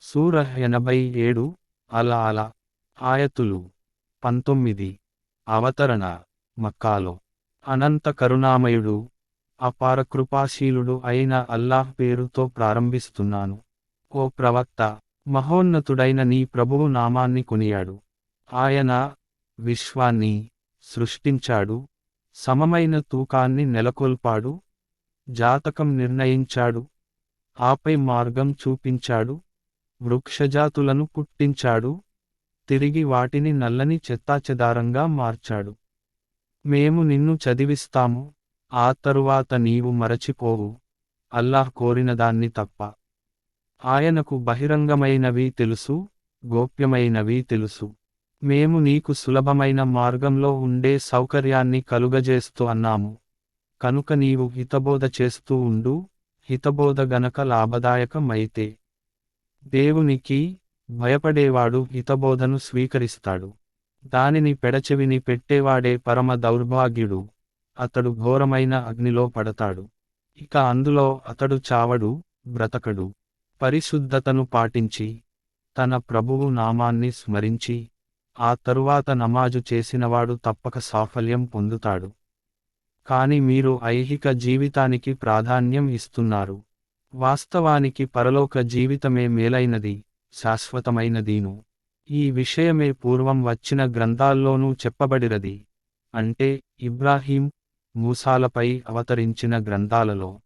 సూరహ్ ఎనభై ఏడు అల అల ఆయతులు పంతొమ్మిది అవతరణ మక్కాలో. అనంత కరుణామయుడు అపార కృపాశీలుడు అయిన అల్లాహ్ పేరుతో ప్రారంభిస్తున్నాను. ఓ ప్రవక్త మహోన్నతుడైన నీ ప్రభువు నామాన్ని కొనియాడు. ఆయన విశ్వాన్ని సృష్టించాడు. సమమైన తూకాన్ని నెలకొల్పాడు. జాతకం నిర్ణయించాడు. ఆపై మార్గం చూపించాడు. వృక్షజాతులను పుట్టించాడు. తిరిగి వాటిని నల్లని చెత్తాచెదారంగా మార్చాడు. మేము నిన్ను చదివిస్తాము. ఆ తరువాత నీవు మరచిపోవు. అల్లాహ్ కోరినదాన్ని తప్ప. ఆయనకు బహిరంగమైనవి తెలుసు. గోప్యమైనవి తెలుసు. మేము నీకు సులభమైన మార్గంలో ఉండే సౌకర్యాన్ని కలుగజేస్తూ అన్నాము. కనుక నీవు హితబోధ చేస్తూ ఉండు. హితబోధ గనక లాభదాయకమైతే దేవునికి భయపడేవాడు హితబోధను స్వీకరిస్తాడు. దానిని పెడచెవిని పెట్టేవాడే పరమ దౌర్భాగ్యుడు. అతడు ఘోరమైన అగ్నిలో పడతాడు. ఇక అందులో అతడు చావడు బ్రతకడు. పరిశుద్ధతను పాటించి తన ప్రభువు నామాన్ని స్మరించి ఆ తరువాత నమాజు చేసినవాడు తప్పక సాఫల్యం పొందుతాడు. కాని మీరు ఐహిక జీవితానికి ప్రాధాన్యం ఇస్తున్నారు. వాస్తవానికి పరలోక జీవితమే మేలైనది శాశ్వతమైనదీను. ఈ విషయమే పూర్వం వచ్చిన గ్రంథాల్లోనూ చెప్పబడిరది అంటే ఇబ్రాహీం మూసాలపై అవతరించిన గ్రంథాలలో